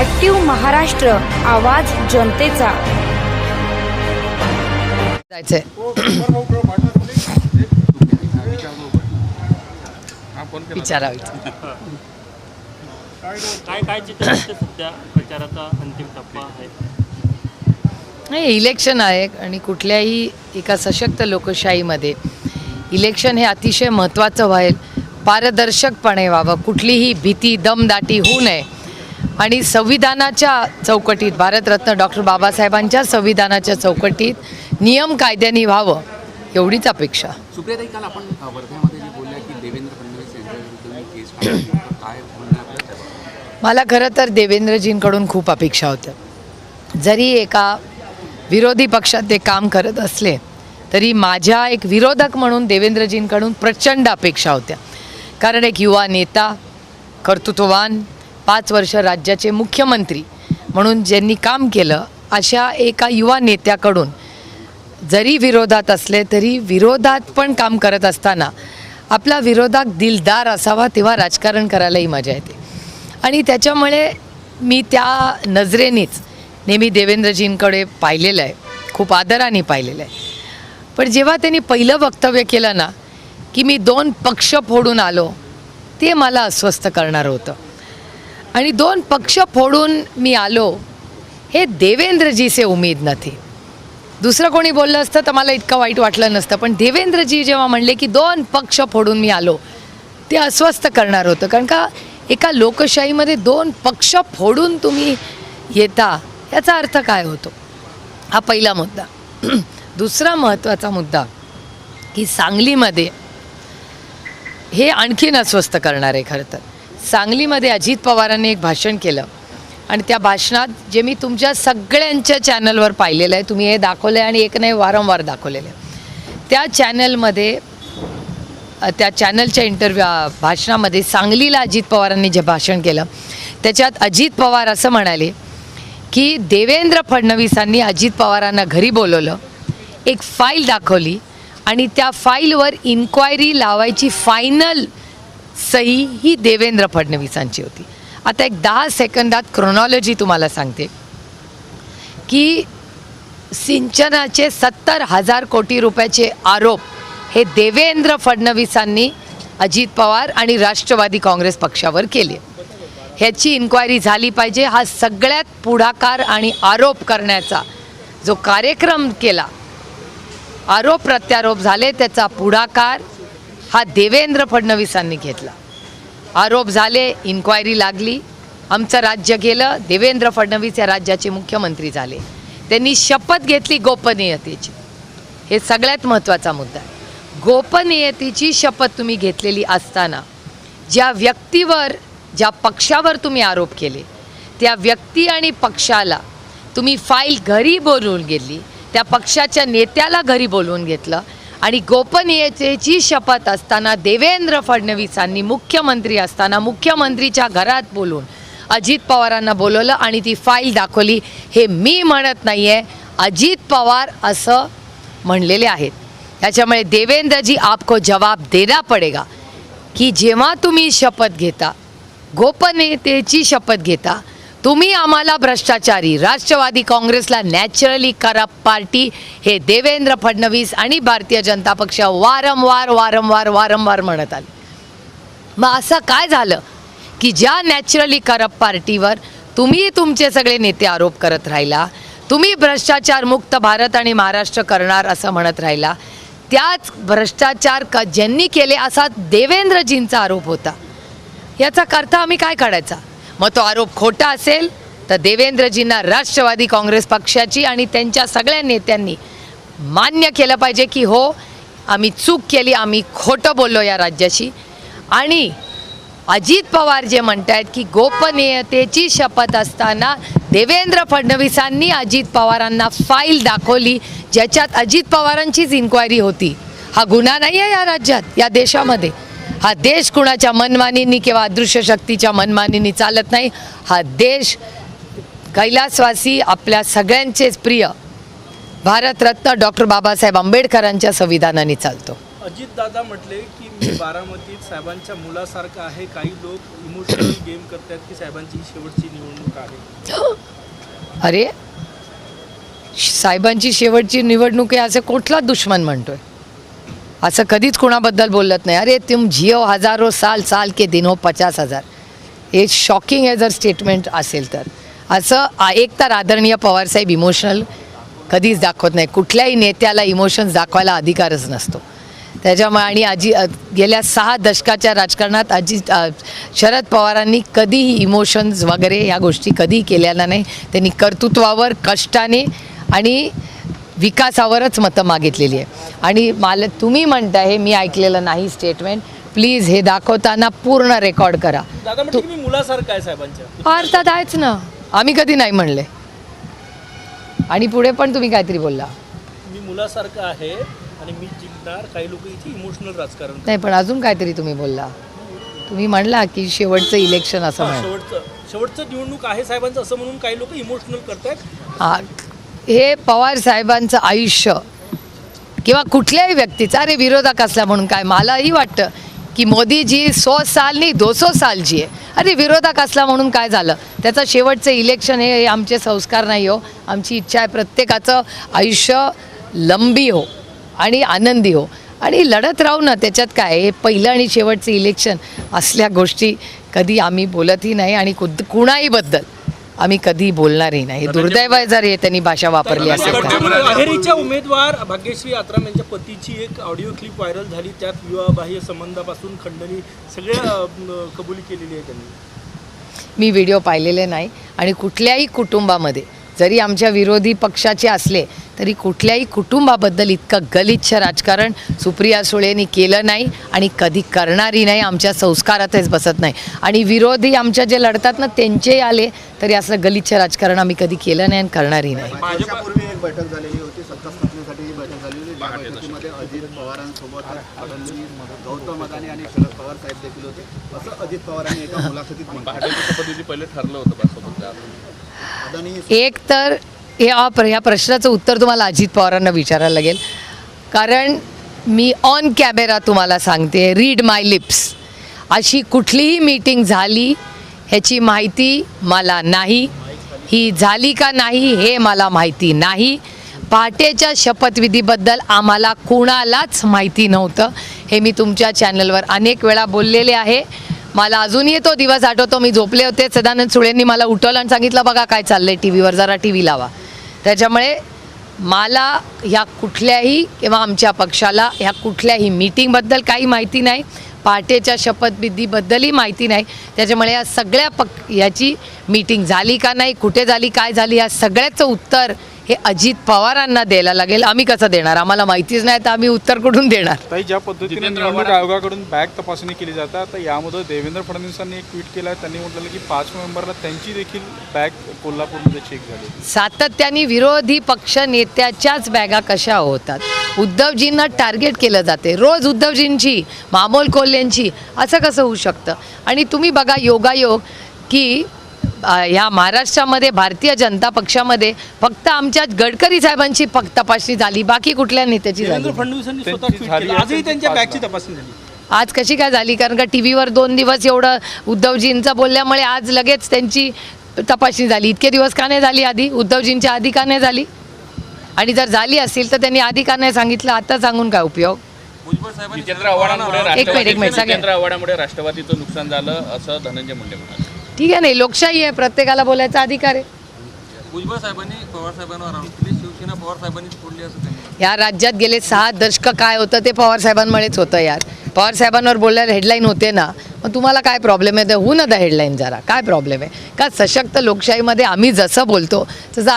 Active Maharashtra आवाज जनतेचा जायचंय. विचारायचं काय काय चित्र दिसतं सध्या? प्रचाराचा अंतिम टप्पा आहे. नाही इलेक्शन आहे आणि कुठल्याही एका सशक्त लोकशाहीमध्ये इलेक्शन हे अतिशय महत्त्वाचं व्हायल पारदर्शकपणे व्हावं. कुठलीही भीती दमदाटी होऊ नये. आणि संविधानाच्या चौकटीत भारतरत्न डॉक्टर बाबासाहेबांच्या संविधानाच्या चौकटीत नियम कायद्याने व्हावं एवढीच अपेक्षा. सुप्रियाताई काल आपण वर्ध्यामध्ये जे बोलल्या की देवेंद्र फडणवीस यांच्याविरुद्ध काय? मला खरं तर देवेंद्रजींकडून खूप अपेक्षा होत्या. जरी एका विरोधी पक्षात ते काम करत असले तरी माझ्या एक विरोधक म्हणून देवेंद्रजींकडून प्रचंड अपेक्षा होत्या. कारण एक युवा नेता कर्तृत्ववान पाच वर्ष राज्याचे मुख्यमंत्री म्हणून ज्यांनी काम केलं अशा एका युवा नेत्याकडून जरी विरोधात असले तरी विरोधात पण काम करत असताना आपला विरोधात दिलदार असावा तेव्हा राजकारण करायलाही मजा येते. आणि त्याच्यामुळे मी त्या नजरेनेच नेहमी देवेंद्रजींकडे पाहिलेलं आहे. खूप आदराने पाहिलेलं आहे. पण जेव्हा त्यांनी पहिलं वक्तव्य केलं ना की मी दोन पक्ष फोडून आलो ते मला अस्वस्थ करणार होतं. आणि दोन पक्ष फोडून मी आलो हे देवेंद्रजीचे उमेद नथे दुसरं कोणी बोललं असतं तर मला इतकं वाईट वाटलं नसतं पण देवेंद्रजी जेव्हा म्हणले की दोन पक्ष फोडून मी आलो ते अस्वस्थ करणार होतं. कारण का एका लोकशाहीमध्ये दोन पक्ष फोडून तुम्ही येता याचा अर्थ काय होतो? हा पहिला मुद्दा. दुसरा महत्त्वाचा मुद्दा की सांगलीमध्ये हे आणखीन अस्वस्थ करणार आहे खरं तर. सांगलीमध्ये अजित पवारांनी एक भाषण केलं. आणि त्या भाषणात जे मी तुमच्या सगळ्यांच्या चॅनलवर पाहिलेलं आहे तुम्ही हे दाखवलं आहे आणि एक नाही वारंवार दाखवलेलं आहे. त्या चॅनलमध्ये त्या चॅनलच्या इंटरव्ह्यू भाषणामध्ये सांगलीला अजित पवारांनी जे भाषण केलं त्याच्यात अजित पवार असं म्हणाले की देवेंद्र फडणवीसांनी अजित पवारांना घरी बोलवलं एक फाईल दाखवली आणि त्या फाईलवर इन्क्वायरी लावायची फायनल सही ही देवेंद्र फडणवीसांची होती. आता एक दहा सेकंदात क्रोनॉलॉजी तुम्हाला सांगते. की सिंचनाचे सत्तर हजार कोटी रुपयाचे आरोप हे देवेंद्र फडणवीसांनी अजित पवार आणि राष्ट्रवादी काँग्रेस पक्षावर केले. ह्याची इन्क्वायरी झाली पाहिजे. हा सगळ्यात पुढाकार आणि आरोप करण्याचा जो कार्यक्रम केला आरोप प्रत्यारोप झाले त्याचा पुढाकार हा देवेंद्र फडणवीसांनी घेतला. आरोप झाले इन्क्वायरी लागली. आमचं राज्य गेलं देवेंद्र फडणवीस या राज्याचे मुख्यमंत्री झाले. त्यांनी शपथ घेतली गोपनीयतेची. हे सगळ्यात महत्त्वाचा मुद्दा आहे. गोपनीयतेची शपथ तुम्ही घेतलेली असताना ज्या व्यक्तीवर ज्या पक्षावर तुम्ही आरोप केले त्या व्यक्ती आणि पक्षाला तुम्ही फाईल घरी बोलवून गेली त्या पक्षाच्या नेत्याला घरी बोलवून घेतलं आणि गोपनीयतेची शपथ असताना देवेंद्र फडणवीसांनी मुख्यमंत्री असताना मुख्यमंत्रीच्या घरात बोलून अजित पवारांना बोलवलं आणि ती फाईल दाखवली. हे मी म्हणत नाही आहे अजित पवार असं म्हणलेले आहेत. त्याच्यामुळे देवेंद्रजी आपको जवाब देना पडेगा. की जेव्हा तुम्ही शपथ घेता गोपनीयतेची शपथ घेता तुम्ही आम्हाला भ्रष्टाचारी. राष्ट्रवादी काँग्रेसला नॅचरली करप्ट पार्टी हे देवेंद्र फडणवीस आणि भारतीय जनता पक्ष वारंवार वारंवार वारंवार म्हणत आले. मग असं काय झालं? की ज्या नॅचरली करप्ट पार्टीवर तुम्ही तुमचे सगळे नेते आरोप करत राहिला तुम्ही भ्रष्टाचार मुक्त भारत आणि महाराष्ट्र करणार असं म्हणत राहिला त्याच भ्रष्टाचार क ज्यांनी केले असा देवेंद्रजींचा आरोप होता. याचा अर्थ आम्ही काय काढायचा? मग तो आरोप खोटा असेल तर देवेंद्रजींना राष्ट्रवादी काँग्रेस पक्षाची आणि त्यांच्या सगळ्या नेत्यांनी मान्य केलं पाहिजे की हो आम्ही चूक केली आम्ही खोटं बोललो या राज्याशी. आणि अजित पवार जे म्हणत आहेत की गोपनीयतेची शपथ असताना देवेंद्र फडणवीसांनी अजित पवारांना फाईल दाखवली ज्याच्यात अजित पवारांचीच इन्क्वायरी होती. हा गुन्हा नाही आहे या राज्यात या देशामध्ये. हा देश कुणाच्या मनमानींनी किंवा अदृश्य शक्तीच्या मनमानींनी चालत नाही. हा देश कैलासवासी आपल्या सगळ्यांचेच प्रिय भारतरत्न डॉक्टर बाबासाहेब आंबेडकरांच्या संविधानाने चालतो. अजित दादा म्हटले की मी बारामतीत साहेबांच्या मुलासारखं आहे. काही लोक इमोशनल गेम करतात की साहेबांची शेवटची निवडणूक आहे. अरे साहेबांची शेवटची निवडणूक आहे असं कुठला दुश्मन म्हणतोय? असं कधीच कुणाबद्दल बोलत नाही. अरे तुम जिओ हजारो साल साल के दिन हो पचास हजार. हे शॉकिंग आहे जर स्टेटमेंट असेल तर. असं एक तर आदरणीय पवारसाहेब इमोशनल कधीच दाखवत नाही. कुठल्याही नेत्याला इमोशन्स दाखवायला अधिकारच नसतो. त्याच्यामुळे आणि आजी गेल्या सहा दशकाच्या राजकारणात अजित शरद पवारांनी कधीही इमोशन्स वगैरे ह्या गोष्टी कधीही केलेल्या नाही. त्यांनी कर्तृत्वावर कष्टाने आणि विकासावरच मतं मागितलेली आहे. आणि मला तुम्ही म्हणता हे मी ऐकलेलं नाही स्टेटमेंट प्लीज हे दाखवताना पूर्ण रेकॉर्ड करा. दादा म्हटले की मी मुलासारखं आहे साहेबांच्या. अर्थात आहेच ना. आम्ही कधी नाही म्हणले. आणि पुढे पण तुम्ही काहीतरी बोलला. मी मुलासारखं आहे आणि मी जिंकणार. काही लोक इथे इमोशनल राजकारण नाही पण अजून काहीतरी तुम्ही बोलला. तुम्ही म्हणला की शेवटचं इलेक्शन असं म्हण शेवटचं. शेवटचं निवडणूक आहे साहेबांचं असं म्हणून काही लोक इमोशनल करतात हे पवार साहेबांचं आयुष्य किंवा कुठल्याही व्यक्तीचं अरे विरोधक असला म्हणून काय मलाही वाटतं की मोदीजी सो साल नाही दो सो साल जी आहे. अरे विरोधक असला म्हणून काय झालं? त्याचं शेवटचं इलेक्शन हे हे आमचे संस्कार नाही हो. आमची इच्छा आहे प्रत्येकाचं आयुष्य लंबी हो आणि आनंदी हो. आणि लढत राहू ना त्याच्यात काय हे पहिलं आणि शेवटचं इलेक्शन असल्या गोष्टी कधी आम्ही बोलतही नाही आणि कुद कुणाहीबद्दल. आम्ही कधी बोलणारही नाही. दुर्दैव आहे जर हे त्यांनी भाषा वापरली असेल तर. अहेरीच्या उमेदवार भाग्यश्री आत्राम यांच्या पतीची एक ऑडिओ क्लिप व्हायरल झाली. त्यात विवाहबाह्य संबंधापासून खंडणी सगळ्या कबुली केलेली आहे त्यांनी. मी व्हिडिओ पाहिलेले नाही. आणि कुठल्याही कुटुंबामध्ये जरी आमच्या विरोधी पक्षाचे असले तरी कुठल्याही कुटुंबाबद्दल इतकं गलिच्छ राजकारण सुप्रिया सुळेंनी केलं नाही आणि कधी करणारी नाही आमच्या संस्कारातच बसत नाही. आणि विरोधी आमच्या जे लढतात ना त्यांचेही आले तरी असं गलिच्छ राजकारण आम्ही कधी केलं नाही आणि करणारही नाही. वर्षापूर्वी एक बैठक झालेली होती सत्ता स्थापनेसाठी ही बैठक झाली होती. त्या बैठकीमध्ये अजित पवारांसोबत फडणवीस गौतम अदानी आणि शरद पवार साहेब देखील होते. असं अजित पवारांनी एका मुलाखतीत म्हटलं. पहिले ठरलं होतं बा अदानी एक तर या प्र या प्रश्नाचं उत्तर तुम्हाला अजित पवारांना विचारायला लागेल. कारण मी ऑन कॅमेरा तुम्हाला सांगते रीड माय लिप्स अशी कुठलीही मीटिंग झाली ह्याची माहिती मला नाही. ही झाली का नाही हे मला माहिती नाही. पहाटेच्या शपथविधीबद्दल आम्हाला कुणालाच माहिती नव्हतं. हे मी तुमच्या चॅनलवर अनेक वेळा बोललेले आहे. मला अजूनही तो दिवस आठवतो. मी झोपले होते. सदानंद सुळेंनी मला उठवलं आणि सांगितलं बघा काय चाललंय टी व्हीवर जरा टी व्ही लावा. त्याच्यामुळे मला ह्या कुठल्याही किंवा आमच्या पक्षाला ह्या कुठल्याही मीटिंगबद्दल काही माहिती नाही पहाटेच्या शपथविधीबद्दलही माहिती नाही. त्याच्यामुळे या सगळ्या पक याची मीटिंग झाली का नाही कुठे झाली काय झाली या सगळ्याचं उत्तर हे अजित पवारांना द्यायला लागेल. आम्ही कसं देणार? आम्हाला माहितीच नाही तर आम्ही उत्तर कुठून देणार? ताई ज्या पद्धतीने निवडणूक आयोगाकडून बॅग तपासणी केली जातात तर यामध्ये देवेंद्र फडणवीसांनी एक ट्विट केलं त्यांनी म्हटलेलं की पाच नोव्हेंबरला त्यांची देखील बॅग कोल्हापूरमध्ये चेक झाली. सातत्याने विरोधी पक्ष नेत्याच्याच बॅगा कशा होतात? उद्धवजींना टार्गेट केलं जाते. रोज उद्धवजींची मामोल कोल्हेंची असं कसं होऊ शकतं? आणि तुम्ही बघा योगायोग की ह्या महाराष्ट्रामध्ये भारतीय जनता पक्षामध्ये फक्त आमच्या गडकरी साहेबांची पक तपासणी झाली. बाकी कुठल्या नेत्याची झाली देवेंद्र फडणवीसांनी स्वतः त्यांची ट्विट झाली केलं. असेल आजही ती त्यांच्या पाच बॅगची लाख. तपासणी झाली. आज कशी काय झाली? कारण का टी व्हीवर दोन दिवस एवढं उद्धवजींचं बोलल्यामुळे आज लगेच त्यांची तपासणी झाली. इतके दिवस का नाही झाली आधी? उद्धवजींच्या आधी का नाही झाली? आणि जर झाली असेल तर त्यांनी आधी का नाही सांगितलं? आता सांगून काय उपयोग? जितेंद्र आव्हाडांमुळे एक मिनिट एक मिनिट जितेंद्र आव्हाडांमुळे राष्ट्रवादीचं नुकसान झालं असं धनंजय मुंडे म्हणाले. ठीक आहे नाही लोकशाही आहे प्रत्येकाला बोलायचा अधिकार आहे. भुजबळ साहेबांनी पवार साहेबांवर आरोप केले. शिवसेना पवार साहेबांनीच फोडली असं त्यांनी या राज्यात गेले सहा दशकं काय होतं ते पवार साहेबांमुळेच होतं यार. पवार साहेबांवर बोलल्यावर हेडलाईन होते ना मग तुम्हाला काय प्रॉब्लेम आहे? तर होऊ ना हेडलाईन जरा. काय प्रॉब्लेम आहे? का सशक्त लोकशाहीमध्ये आम्ही जसं बोलतो तसं